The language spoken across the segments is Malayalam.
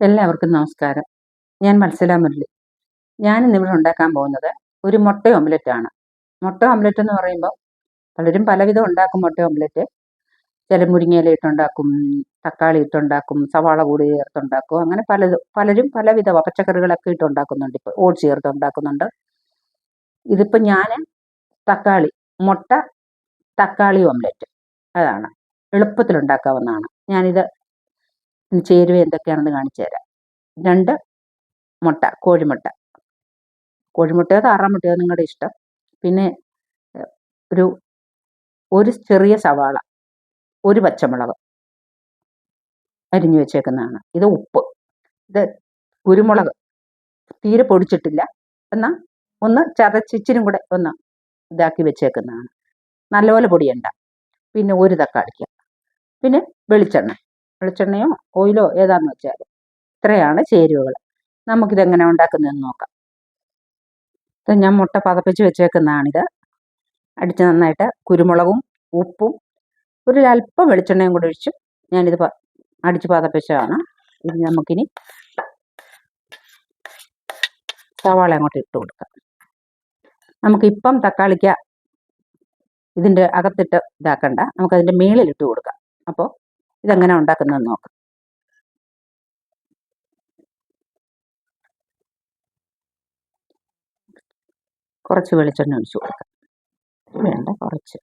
എല്ലാവർക്കും നമസ്കാരം. ഞാൻ മത്സല മുരളി. ഞാൻ ഇന്നിവിടെ ഉണ്ടാക്കാൻ പോകുന്നത് ഒരു മുട്ട ഓംലെറ്റ് ആണ്. മുട്ട ഓംലെറ്റ് എന്ന് പറയുമ്പോൾ പലരും പലവിധം ഉണ്ടാക്കും മുട്ട ഓംലെറ്റ് ചില മുരിങ്ങയില ഇട്ടുണ്ടാക്കും തക്കാളി ഇട്ടുണ്ടാക്കും സവാള കൂടി ചേർത്തുണ്ടാക്കും അങ്ങനെ പലതും പലരും പലവിധ പച്ചക്കറികളൊക്കെ ഇട്ടുണ്ടാക്കുന്നുണ്ട്. ഇപ്പോൾ ഓട്സ് ചേർത്തുണ്ടാക്കുന്നുണ്ട്. ഇതിപ്പോൾ ഞാൻ തക്കാളി മുട്ട തക്കാളി ഓംലെറ്റ് അതാണ്. എളുപ്പത്തിൽ ഉണ്ടാക്കാവുന്നതാണ്. ഞാനിത് ചേരുവ എന്തൊക്കെയാണെന്ന് കാണിച്ചു തരാം. രണ്ട് മുട്ട കോഴിമുട്ട. കോഴിമുട്ടയോ താറാമുട്ടയോ നിങ്ങളുടെ ഇഷ്ടം. പിന്നെ ഒരു ഒരു ചെറിയ സവാള ഒരു പച്ചമുളക് അരിഞ്ഞു വെച്ചേക്കുന്നതാണ്. ഇത് ഉപ്പ്. ഇത് കുരുമുളക്. തീരെ പൊടിച്ചിട്ടില്ല. എന്നാൽ ഒന്ന് ചതച്ചിച്ചിരും കൂടെ ഒന്ന് ഇതാക്കി വെച്ചേക്കുന്നതാണ്. നല്ലപോലെ പൊടിയണ്ട. പിന്നെ ഒരു തക്കാളിക്ക. പിന്നെ വെളിച്ചെണ്ണ. വെളിച്ചെണ്ണയോ ഓയിലോ ഏതാന്ന് വെച്ചാൽ ഇത്രയാണ് ചേരുവകൾ നമുക്കിതെങ്ങനെ ഉണ്ടാക്കുന്നതെന്ന് നോക്കാം. ഇത് ഞാൻ മുട്ട പതപ്പിച്ച് വെച്ചേക്കുന്നതാണിത്. അടിച്ച് നന്നായിട്ട് കുരുമുളകും ഉപ്പും ഒരു അല്പം വെളിച്ചെണ്ണയും കൂടി ഒഴിച്ച് ഞാനിത് അടിച്ച് പതപ്പിച്ചതാണ്. ഇത് നമുക്കിനി സവാള അങ്ങോട്ട് ഇട്ട് കൊടുക്കാം. നമുക്കിപ്പം തക്കാളിക്ക ഇതിന്റെ അകത്തിട്ട് ഇതാക്കണ്ട. നമുക്കതിന്റെ മേളിലിട്ട് കൊടുക്കാം. അപ്പോൾ ഇതെങ്ങനെ ഉണ്ടാക്കുന്നതെന്ന് നോക്കാം. കുറച്ച് വെളിച്ചെണ്ണ ഒഴിച്ചു കൊടുക്കാം. വേണ്ട കുറച്ച്.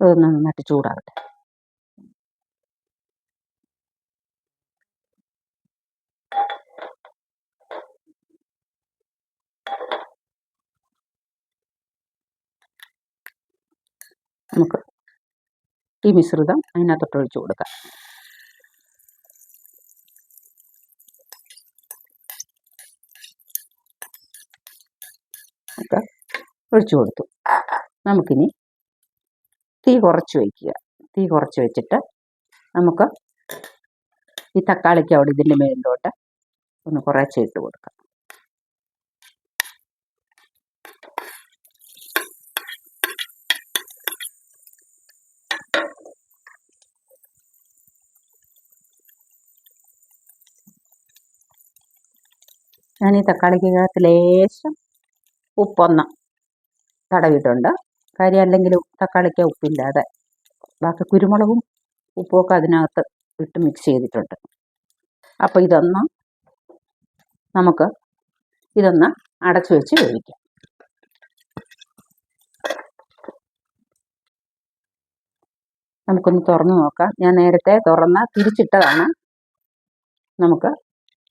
അതൊന്ന് നന്നായിട്ട് ചൂടാകട്ടെ നമുക്ക് ഈ മിശ്രിതം അതിനകത്തോട്ട് ഒഴിച്ചു കൊടുക്കാം. ഒക്കെ ഒഴിച്ചു കൊടുത്തു. നമുക്കിനി തീ കുറച്ച് വയ്ക്കുക തീ കുറച്ച് വെച്ചിട്ട് നമുക്ക് ഈ തക്കാളിക്ക് അവിടെ ഇതിന്റെ മേലിലോട്ട് ഒന്ന് കുറേ ഇട്ട് കൊടുക്കാം. ഞാൻ ഈ തക്കാളിക്കകത്ത് ലേശം ഉപ്പൊന്ന് തടവിട്ടുണ്ട്. കാര്യം അല്ലെങ്കിൽ തക്കാളിക്ക് ഉപ്പില്ലാതെ. ബാക്കി കുരുമുളകും ഉപ്പുമൊക്കെ അതിനകത്ത് ഇട്ട് മിക്സ് ചെയ്തിട്ടുണ്ട്. അപ്പോൾ ഇതൊന്ന് നമുക്ക് ഇതൊന്ന് അടച്ചു വെച്ച് വേവിക്കാം. നമുക്കൊന്ന് തുറന്ന് നോക്കാം. ഞാൻ നേരത്തെ തുറന്ന് തിരിച്ചിട്ടതാണ് നമുക്ക്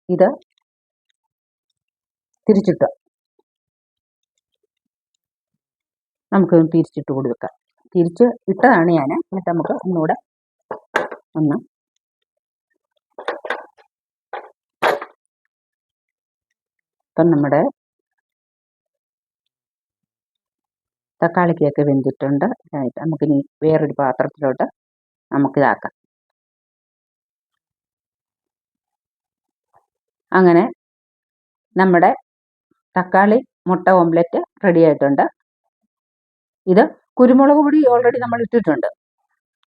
ഇത് തിരിച്ചിട്ട്. നമുക്ക് തിരിച്ചിട്ട് വെക്കാം. തിരിച്ച് ഇട്ടതാണ് ഞാൻ എന്നിട്ട് നമുക്ക് ഒന്നുകൂടെ ഒന്ന് ഇപ്പം നമ്മുടെ തക്കാളിക്കൊക്കെ വെന്തിട്ടുണ്ട്. നമുക്കിനി വേറൊരു പാത്രത്തിലോട്ട് നമുക്കിതാക്കാം. അങ്ങനെ നമ്മുടെ തക്കാളി മുട്ട ഓംലെറ്റ് റെഡി ആയിട്ടുണ്ട്. ഇത് കുരുമുളക് പൊടി ഓൾറെഡി നമ്മൾ ഇട്ടിട്ടുണ്ട്.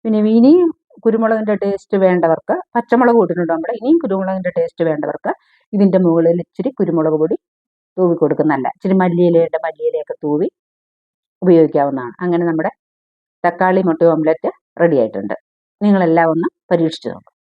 പിന്നെ ഇനിയും കുരുമുളകിന്റെ ടേസ്റ്റ് വേണ്ടവർക്ക് പച്ചമുളക് ഇട്ടിട്ടുണ്ട് നമ്മൾ ഇനിയും കുരുമുളകിന്റെ ടേസ്റ്റ് വേണ്ടവർക്ക് ഇതിന്റെ മുകളിൽ ഇച്ചിരി കുരുമുളക് പൊടി തൂവി കൊടുക്കുന്നതല്ല ഇച്ചിരി മല്ലിയിലയുടെ മല്ലിയിലയൊക്കെ തൂവി ഉപയോഗിക്കാവുന്നതാണ്. അങ്ങനെ നമ്മുടെ തക്കാളി മുട്ട ഓംലെറ്റ് റെഡി ആയിട്ടുണ്ട്. നിങ്ങളെല്ലാം ഒന്ന് പരീക്ഷിച്ച് നോക്കും.